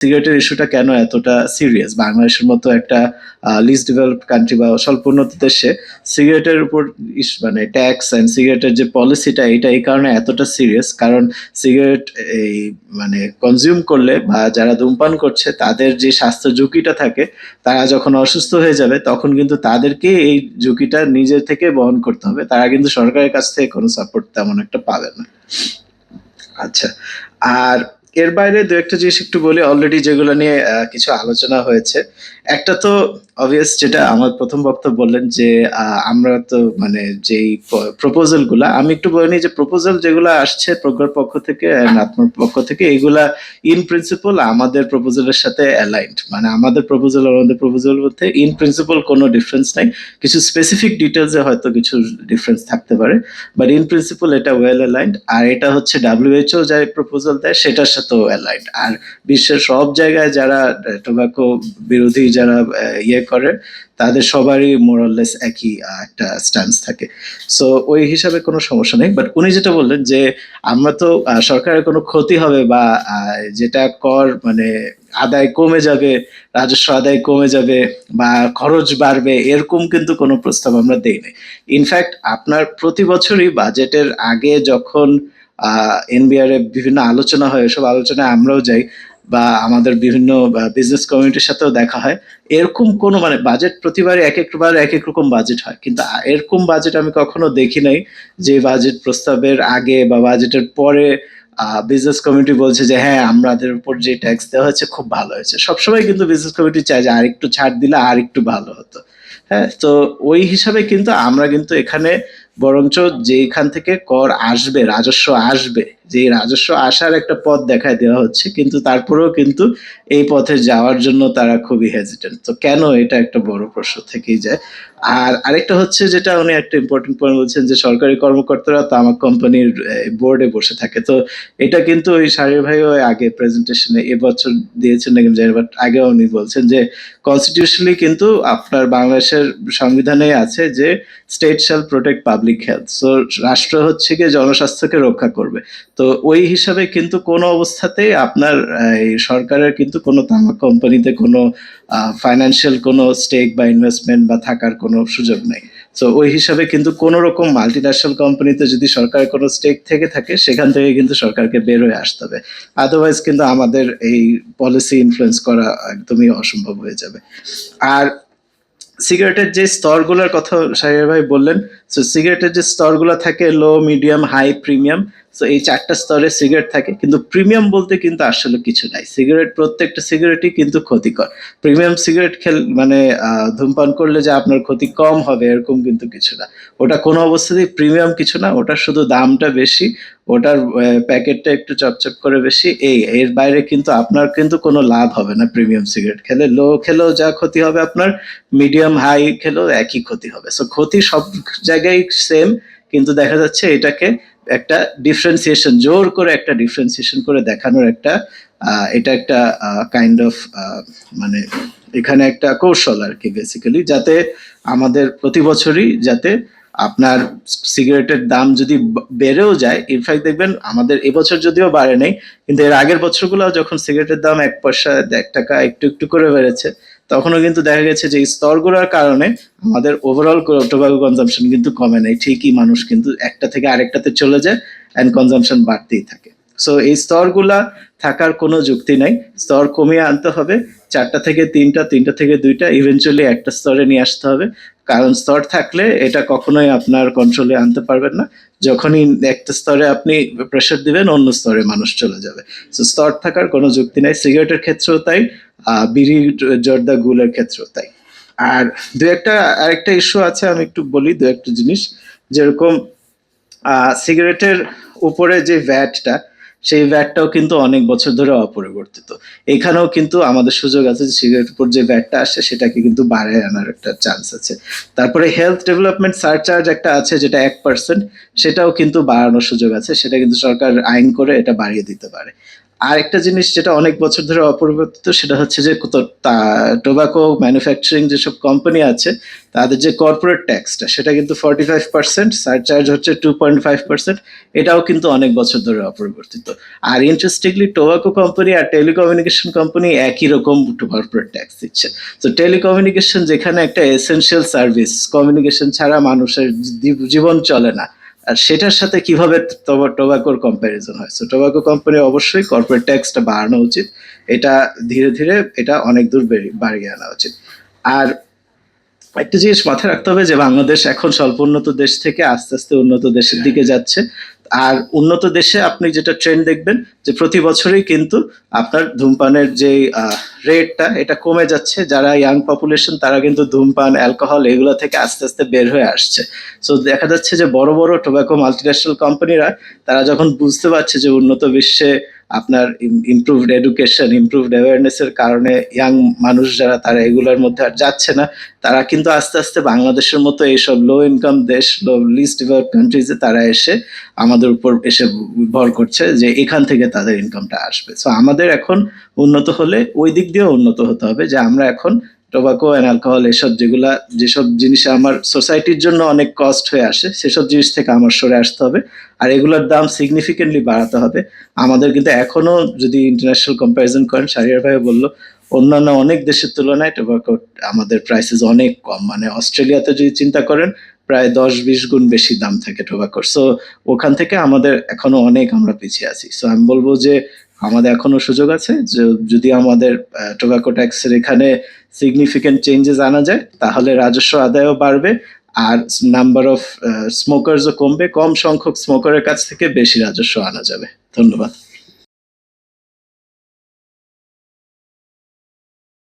সিগারেটের ইস্যুটা কেন এতটা সিরিয়াস? বাংলাদেশের মতো একটা লিস্ট ডেভেলপড কান্ট্রি বা স্বল্প উন্নত দেশে সিগারেটের উপর মানে ট্যাক্স অ্যান্ড সিগারেটের যে পলিসিটা এটা এই কারণে এতটা সিরিয়াস। কারণ সিগারেট এই মানে কনজিউম করলে বা যারা ধূমপান করছে, তাদের যে স্বাস্থ্য ঝুঁকিটা থাকে, তারা যখন অসুস্থ হয়ে যাবে, তখন কিন্তু তাদেরকে এই ঝুঁকিটা নিজের থেকে বহন করতে হবে। তারা কিন্তু সরকারের কাছ থেকে কোনো সাপোর্ট তেমন একটা পাবে না। আচ্ছা আর এর বাইরে দু একটা জিনিস একটু বলি অলরেডি যেগুলো নিয়ে কিছু আলোচনা হয়েছে। একটা তো অবভিয়াস যেটা আমার প্রথম বক্তব্য বললেন যে আমরা তো মানে যেই প্রপোজালগুলা আমি একটু বলে নিই যে প্রপোজাল যেগুলো আসছে প্রজ্ঞার পক্ষ থেকে আপনার পক্ষ থেকে এগুলা ইন প্রিন্সিপাল আমাদের প্রপোজালের সাথে অ্যালাইন্ড মানে আমাদের প্রপোজাল আমাদের প্রপোজাল মধ্যে ইন প্রিন্সিপাল কোনো ডিফারেন্স নাই। কিছু স্পেসিফিক ডিটেলসে হয়তো কিছু ডিফারেন্স থাকতে পারে বাট ইন প্রিন্সিপাল এটা ওয়েল অ্যালাইন্ড আর এটা হচ্ছে ডাব্লিউএইচও যাই প্রপোজাল দেয় সেটার সাথেও অ্যালাইন্ড আর বিশ্বের সব জায়গায় যারা টোবাকো বিরোধী যারা আহ, ইয়ে করে তাদের সবারই মোরাললেস একই একটা স্ট্যান্স থাকে। সো ওই হিসাবে কোনো সমস্যা নেই বাট উনি যেটা বললেন যে, আমরা তো সরকারের কোনো ক্ষতি হবে বা যেটা কর মানে আদায় কমে যাবে, রাজস্ব আদায় কমে যাবে বা খরচ বাড়বে, এরকম কিন্তু কোনো প্রস্তাব আমরা দেইনি ইনফ্যাক্ট আপনার প্রতি বছরই বাজেটের আগে যখন এনবিআর এ বিভিন্ন আলোচনা হয়, এসব আলোচনায় আমরাও যাই বা আমাদের বিভিন্ন বিজনেস কমিউনিটির সাথেও দেখা হয়। এরকম কোনো মানে বাজেট প্রতিবারই এক একবার এক এক রকম বাজেট হয়। কিন্তু এরকম বাজেট আমি কখনো দেখি নাই যে বাজেট প্রস্তাবের আগে বা বাজেটের পরে বিজনেস কমিটি বলছে যে হ্যাঁ আমাদের উপর যে ট্যাক্স দেওয়া হয়েছে খুব ভালো হয়েছে। সবসময় কিন্তু বিজনেস কমিটি চায় যে আরেকটু ছাড় দিলে আর একটু ভালো হতো। হ্যাঁ তো ওই হিসাবে কিন্তু আমরা কিন্তু এখানে বরঞ্চ যেখান থেকে কর আসবে, রাজস্ব আসবে যে রাজস্ব আসার একটা পথ দেখায় দেওয়া হচ্ছে, কিন্তু তারপরেও কিন্তু এই পথে যাওয়ার জন্য তারা খুবই হেজিটেন্ট তো কেন এটা একটা বড় প্রশ্ন থেকেই যায়। আর আরেকটা হচ্ছে যেটা উনি একটা ইম্পর্টেন্ট পয়েন্ট বলছেন যে সরকারি কর্মকর্তারা তামাক কোম্পানির বোর্ডে বসে থাকে। তো এটা কিন্তু ওই ভাই ওই আগে প্রেজেন্টেশনে এবছর দিয়েছেন নাকি জানি বাট আগেও উনি বলছেন যে কনস্টিটিউশনালি কিন্তু আপনার বাংলাদেশের সংবিধানে আছে যে state shall protect public health so রাষ্ট্র হচ্ছে গিয়ে জনস্বাস্থ্যকে রক্ষা করবে। তো ওই হিসাবে কিন্তু কোনো অবস্থাতেই আপনার সরকারের কিন্তু কোনো তামাক কোম্পানিতে কোনো ফাইন্যান্সিয়াল কোনো স্টেক বা ইনভেস্টমেন্ট বা থাকার কোনো সুযোগ নেই। তো ওই হিসাবে কিন্তু কোনো রকম মাল্টি ন্যাশনাল কোম্পানিতে যদি সরকারের কোনো স্টেক থেকে থাকে, সেখান থেকে কিন্তু সরকারকে বের হয়ে আসতে হবে। আদারওয়াইজ কিন্তু আমাদের এই পলিসি ইনফ্লুয়েন্স করা একদমই অসম্ভব হয়ে যাবে। আর সিগারেটের যে স্তরগুলোর কথা সাহেব ভাই বললেন সো সিগারেটের যে স্তরগুলো থাকে low medium high premium so এই চারটা স্তরে সিগারেট থাকে, কিন্তু প্রিমিয়াম বলতে কিন্তু আসলে কিছু নাই। সিগারেট প্রত্যেকটা সিগারেটই কিন্তু ক্ষতিকর। প্রিমিয়াম সিগারেট খেল মানে ধূমপান করলে যে আপনার ক্ষতি কম হবে, এরকম কিন্তু কিছু না। ওটা কোনো অবস্থাতেই প্রিমিয়াম কিছু না ওটা শুধু দামটা বেশি, ওটার প্যাকেটটা একটু চপচপ করে বেশি, এই, এর বাইরে কিন্তু আপনার কিন্তু কোনো লাভ হবে না প্রিমিয়াম সিগারেট খেলে। লো খেলেও যা ক্ষতি হবে আপনার মিডিয়াম হাই খেলেও একই ক্ষতি হবে। সো ক্ষতি সব জায়গায় সেম কিন্তু দেখা যাচ্ছে এটাকে একটা ডিফারেন্সিয়েশন জোর করে একটা ডিফারেন্সিয়েশন করে দেখানোর একটা এটা একটা কাইন্ড অফ মানে এখানে একটা কৌশল আর কি বেসিক্যালি যাতে আমাদের প্রতি বছরই যাতে আপনার সিগারেটের দাম যদি বেড়েও যায় ইনফ্যাক্ট দেখবেন আমাদের এবছর যদিও বাড়ে নেই, কিন্তু এর আগের বছরগুলো যখন সিগারেটের দাম এক পয়সা এক টাকা একটু একটু করে বেড়েছে তখনও কিন্তু দেখা গেছে যে স্তরগুলোর কারণে আমাদের ওভারঅল টোবাকো কনজাম্পশন কিন্তু কমে নাই। ঠিকই মানুষ কিন্তু একটা থেকে আরেকটাতে চলে যায় অ্যান্ড কনজাম্পশন বাড়তেই থাকে। সো এই স্তরগুলা থাকার কোনো যুক্তি নাই। স্তর কমিয়ে আনতে হবে। চারটা থেকে তিনটা তিনটা থেকে দুইটা ইভেনচুয়ালি একটা স্তরে নিয়ে আসতে হবে। কারণ স্তর থাকলে এটা কখনোই আপনার কন্ট্রোলে আনতে পারবেন না। যখনই একটা স্তরে আপনি প্রেশার দিবেন, অন্য স্তরে মানুষ চলে যাবে। সো স্তর থাকার কোনো যুক্তি নাই। সিগারেটের ক্ষেত্রেও তাই। আহ, বিড়ি জর্দা গুলের ক্ষেত্রেও তাই। আর দু একটা আরেকটা ইস্যু আছে আমি একটু বলি দু একটা জিনিস। যেরকম সিগারেটের উপরে যে ভ্যাটটা সেই ভ্যাটটাও কিন্তু অনেক বছর ধরে অপরিবর্তিত। এখানেও কিন্তু আমাদের সুযোগ আছে যে সিগারেটের উপর যে ভ্যাটটা আসে সেটাকে কিন্তু বাড়ায় আনার একটা চান্স আছে। তারপরে হেলথ ডেভেলপমেন্ট সারচার্জ একটা আছে যেটা এক পার্সেন্ট সেটাও কিন্তু বাড়ানোর সুযোগ আছে। সেটা কিন্তু সরকার আইন করে এটা বাড়িয়ে দিতে পারে। আর একটা জিনিস যেটা অনেক বছর ধরে অপরিবর্তিত, সেটা হচ্ছে যে টোবাকো ম্যানুফ্যাকচারিং যেসব কোম্পানি আছে, তাদের যে কর্পোরেট ট্যাক্সটা সেটা কিন্তু ফর্টি ফাইভ পার্সেন্ট সারচার্জ হচ্ছে টু পয়েন্ট ফাইভ পার্সেন্ট এটাও কিন্তু অনেক বছর ধরে অপরিবর্তিত। আর ইন্টারেস্টিংলি টোবাকো কোম্পানি আর টেলিকমিউনিকেশন কোম্পানি একই রকম কর্পোরেট ট্যাক্স দিচ্ছে। তো টেলিকমিউনিকেশন যেখানে একটা এসেনশিয়াল সার্ভিস কমিউনিকেশন ছাড়া মানুষের জীবন চলে না। আর সেটার সাথে কীভাবে টোবা- টোবাকোর কম্প্যারিজন হয়? সো টোবাকো কোম্পানি অবশ্যই কর্পোরেট ট্যাক্সটা বাড়ানো উচিত। এটা ধীরে ধীরে এটা অনেক দূর বাড়িয়ে আনা উচিত। আর একটা জিনিস মাথায় রাখতে হবে যে বাংলাদেশ এখন স্বল্প উন্নত দেশ থেকে আস্তে আস্তে উন্নত দেশের দিকে যাচ্ছে। আর উন্নত দেশে আপনি যেটা ট্রেন্ড দেখবেন যে প্রতি বছরই কিন্তু আপনার ধূমপানের যে রেটটা এটা কমে যাচ্ছে। যারা ইয়াং পপুলেশন তারা কিন্তু ধূমপান অ্যালকোহল এগুলো থেকে আস্তে আস্তে বের হয়ে আসছে। সো দেখা যাচ্ছে যে বড় বড় টোব্যাকো মাল্টিন্যাশনাল কোম্পানিরা তারা যখন বুঝতে পারছে যে উন্নত বিশ্বে আপনার ইমপ্রুভড এডুকেশন ইমপ্রুভড অ্যাওয়ারনেসের কারণে ইয়াং মানুষ যারা, তারা এগুলোর মধ্যে আর যাচ্ছে না। তারা কিন্তু আস্তে আস্তে বাংলাদেশের মতো এইসব লো ইনকাম দেশ লো লিস্ট ডেভেলপ কান্ট্রিজে তারা এসে আমাদের উপর এসে ভর করছে যে এখান থেকে তাদের ইনকামটা আসবে। সো আমাদের এখন উন্নত হলে ওই দিক দিয়েও উন্নত হতে হবে যে আমরা এখন টোবাকো অ্যান্ড অ্যালকোহল এসব যেগুলা, যেসব জিনিসে আমার সোসাইটির জন্য অনেক কস্ট হয়ে আসে, সেসব জিনিস থেকে আমার সরে আসতে হবে। আর এগুলোর দাম সিগনিফিকেন্টলি বাড়াতে হবে। আমাদের কিন্তু এখনও যদি ইন্টারন্যাশনাল কম্প্যারিজন করেন শারিয়ার ভাই বলল, অন্যান্য অনেক দেশের তুলনায় টোবাকো আমাদের প্রাইসেস অনেক কম। মানে অস্ট্রেলিয়াতে যদি চিন্তা করেন, প্রায় দশ বিশ গুণ বেশি দাম থাকে টোবাকোর সো ওখান থেকে আমাদের এখনও অনেক আমরা পিছিয়ে আছি। সো আমি বলব যে আমাদের এখনও সুযোগ আছে। যে, যদি আমাদের টোবাকো ট্যাক্সের এখানে সিগনিফিকেন্ট চেঞ্জেস আনা যায়, তাহলে রাজস্ব আদায়ও বাড়বে আর নাম্বার অফ স্মোকার্সও কমবে। কম সংখ্যক স্মোকারের কাছ থেকে বেশি রাজস্ব আনা যাবে। ধন্যবাদ।